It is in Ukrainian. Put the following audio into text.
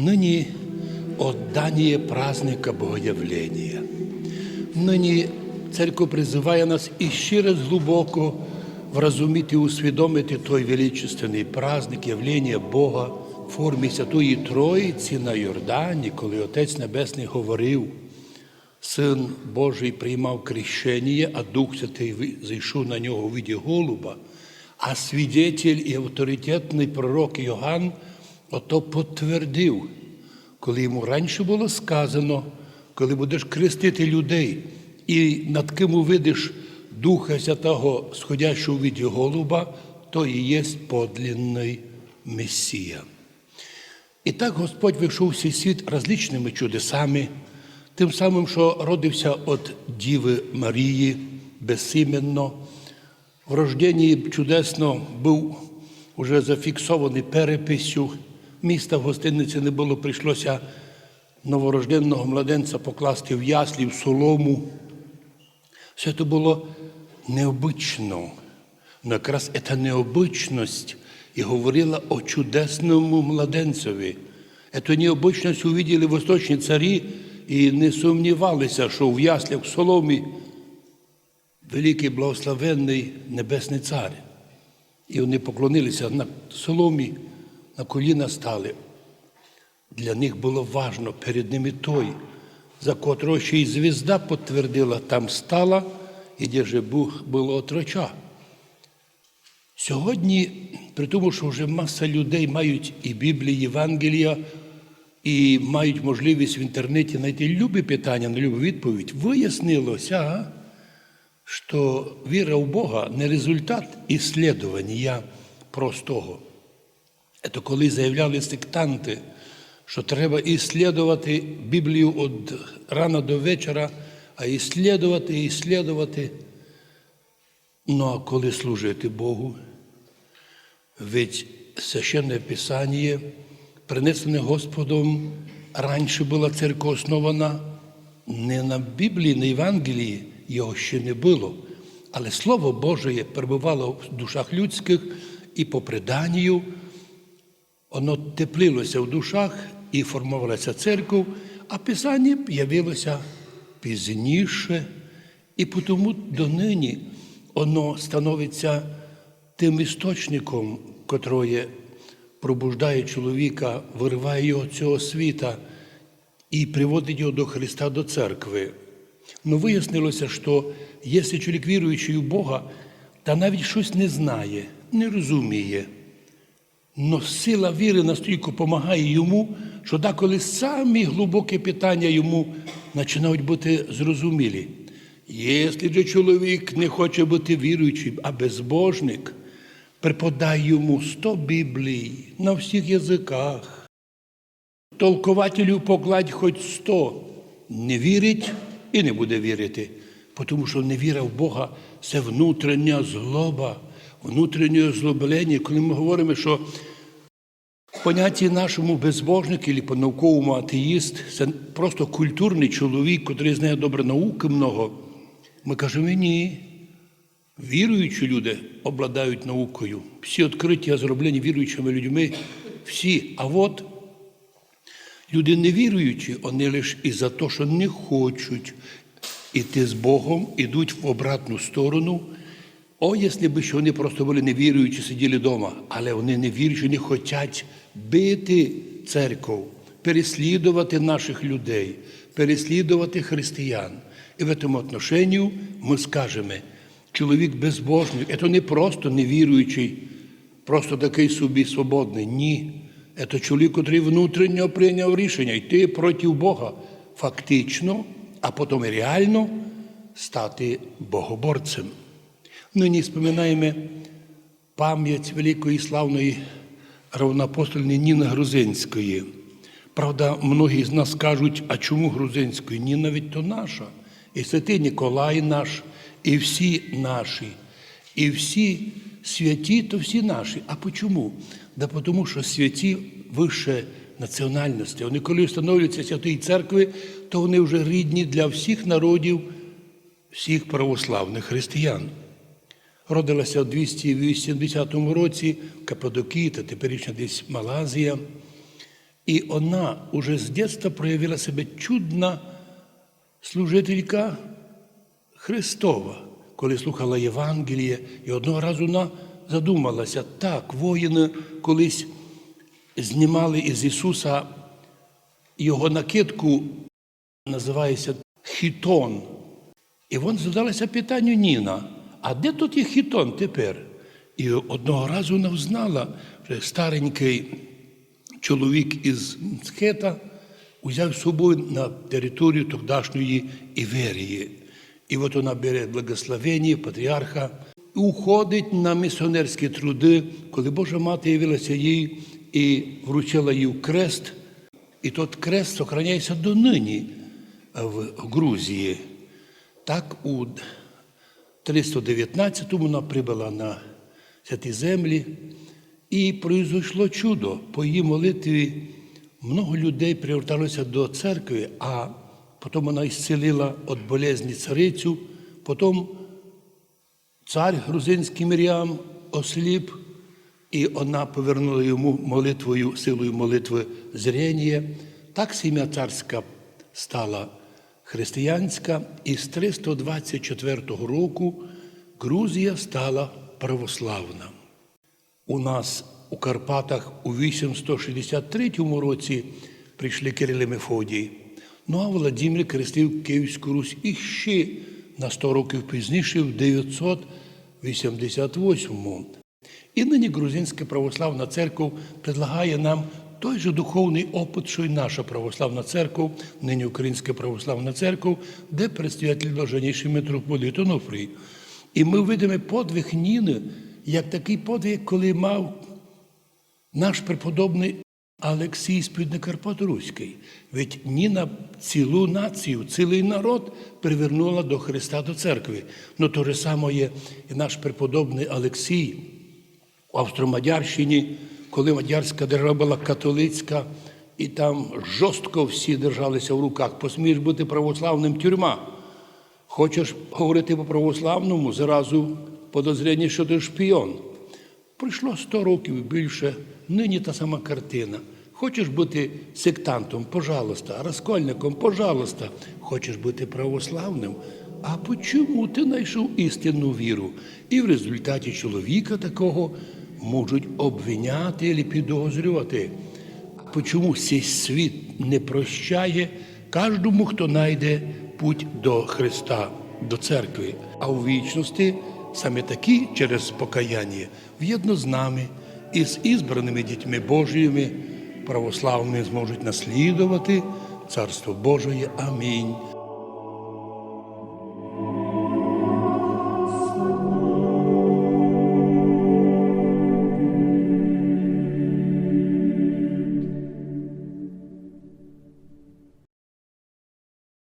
Ныне отдание праздника Богоявления. Нині церква призиває нас іще раз глибоко вразуміти, усвідомити той величественний праздник явлення Бога в формі Святої Троїці на Йордані, коли Отець Небесний говорив, Син Божий приймав крещення, а Дух Святий зійшов на нього у виді голуба, а свідетель і авторитетний пророк Йоганн ото підтвердив, коли йому раніше було сказано, коли будеш крестити людей і над ким увидиш Духа Святого, сходящого у віді голуба, то і є подлинний Месія. І так Господь вийшов у свій світ различними чудесами, тим самим, що родився від Діви Марії безсіменно. В рожденні чудесно був уже зафіксований переписю. Міста в гостиниці не було, прийшлося новорожденного младенця покласти в яслі, в солому. Все це було необично. Но якраз ця необичність і говорила о чудесному младенцеві. Эту необичність увиділи восточні царі і не сумнівалися, що в яслях в соломі великий благословенний Небесний Цар. І вони поклонилися на соломі, на коліна стали. Для них було важно перед ними той, за котрого ще й звізда підтвердила, там стала, і де Бог було отроча. Сьогодні, при тому, що вже маса людей мають і Біблії, і Євангелія, і мають можливість в інтернеті знайти любі питання на любу відповідь, вияснилося, що віра в Бога не результат іслідування простого. Це коли заявляли сектанти, що треба іслідувати Біблію від рана до вечора, а іслідувати, іслідувати. Ну а коли служити Богу? Ведь священне Писання, принесене Господом, раніше була церква основана не на Біблії, на Євангелії, його ще не було. Але Слово Боже перебувало в душах людських і по преданню, воно теплилося в душах і формувалася церква, а Писання явилося пізніше, і тому донині воно становиться тим істочником, котроє пробуждає чоловіка, вириває його цього світа і приводить його до Христа, до церкви. Ну, вияснилося, що якщо чоловік віруючий у Бога, та навіть щось не знає, не розуміє. Но сила віри настільки допомагає йому, що деколи самі глибокі питання йому починають бути зрозумілі. Якщо чоловік не хоче бути віруючим, а безбожник, преподай йому сто біблій на всіх язиках. Толкователів покладь хоч сто. Не вірить і не буде вірити, тому що невіра в Бога це внутрішня злоба, внутрішнє озлоблення. Коли ми говоримо, що понятті нашому безбожник або по-науковому атеїст це просто культурний чоловік, який знає добре науки много. Ми кажемо ні. Віруючі люди обладають наукою. Всі відкриття зроблені віруючими людьми, всі. А от люди невіруючі, вони лише і за те, що не хочуть іти з Богом, ідуть в обратну сторону. О, якщо ще вони просто були невіруючі, сиділи вдома, але вони не віруючі, не хочуть бити церкву, переслідувати наших людей, переслідувати християн. І в цьому отношенні ми скажемо, чоловік безбожник, це не просто невіруючий, просто такий собі свободний. Ні. Це чоловік, який внутрішньо прийняв рішення йти проти Бога фактично, а потім реально стати богоборцем. Нині споминаємо пам'ять великої славної равноапостольної Ніни Грузинської. Правда, многі з нас кажуть, а чому грузинської? Ніна ведь то наша. І святий Ніколай наш, і всі наші, і всі святі, то всі наші. А почому? Да тому що святі вище національності. Вони, коли встановлюються святої церкви, то вони вже рідні для всіх народів, всіх православних християн. Родилася у 280 році в Каппадокії та теперішня десь Малазія. І вона уже з дитинства проявила себе чудна служителька Христова, коли слухала Євангеліє, і одного разу вона задумалася, так, воїни колись знімали із Ісуса його накидку, називається хітон. І вона задалася питанню Ніна, а де тут є хітон тепер? І одного разу вона взнала, що старенький чоловік із Мцхета узяв з собою на територію тогдашньої Іверії. І от вона бере благословення патріарха і уходить на місіонерські труди, коли Божа мати явилася їй і вручила їй крест. І тот крест сохраняється донині в Грузії. Так, у 319-му вона прибула на святі землі, і произошло чудо. По її молитві много людей приверталося до церкви, а потім вона ісцелила від болезні царицю, потім цар грузинський Мір'ям осліп, і вона повернула йому молитвою, силою молитви зрення. Так сім'я царська стала християнська, і з 324 року Грузія стала православна. У нас у Карпатах у 863 році прийшли Кирил і Мефодій. Ну а Володимир хрестив Київську Русь іще на 100 років пізніше, в 988-му. І нині Грузинська православна церква предлагає нам той же духовний опит, що й наша православна церква, нині Українська православна церква, де предстоятель блаженніший митрополит Онуфрій. І ми видимо подвиг Ніни, як такий подвиг, коли мав наш преподобний Олексій Спідник Карпат Руський. Ведь Ніна цілу націю, цілий народ привернула до Христа до церкви. Ну то же саме є і наш преподобний Олексій в Австро-Мадярщині, коли Мадярська держава була католицька, і там жорстко всі держалися в руках. Посмієш бути православним тюрма. Хочеш говорити по православному, зразу подозріння, що ти шпіон. Пройшло 100 років більше, нині та сама картина. Хочеш бути сектантом, пожалуйста, розкольником, пожалуйста. Хочеш бути православним. А почому ти знайшов істинну віру? І в результаті чоловіка такого можуть обвиняти або підозрювати. Почому цей світ не прощає кожному, хто знайде путь до Христа, до церкви, а у вічності саме такі через покаяння в'єдно з нами і з ізбраними дітьми Божіми православними зможуть наслідувати Царство Божої. Амінь.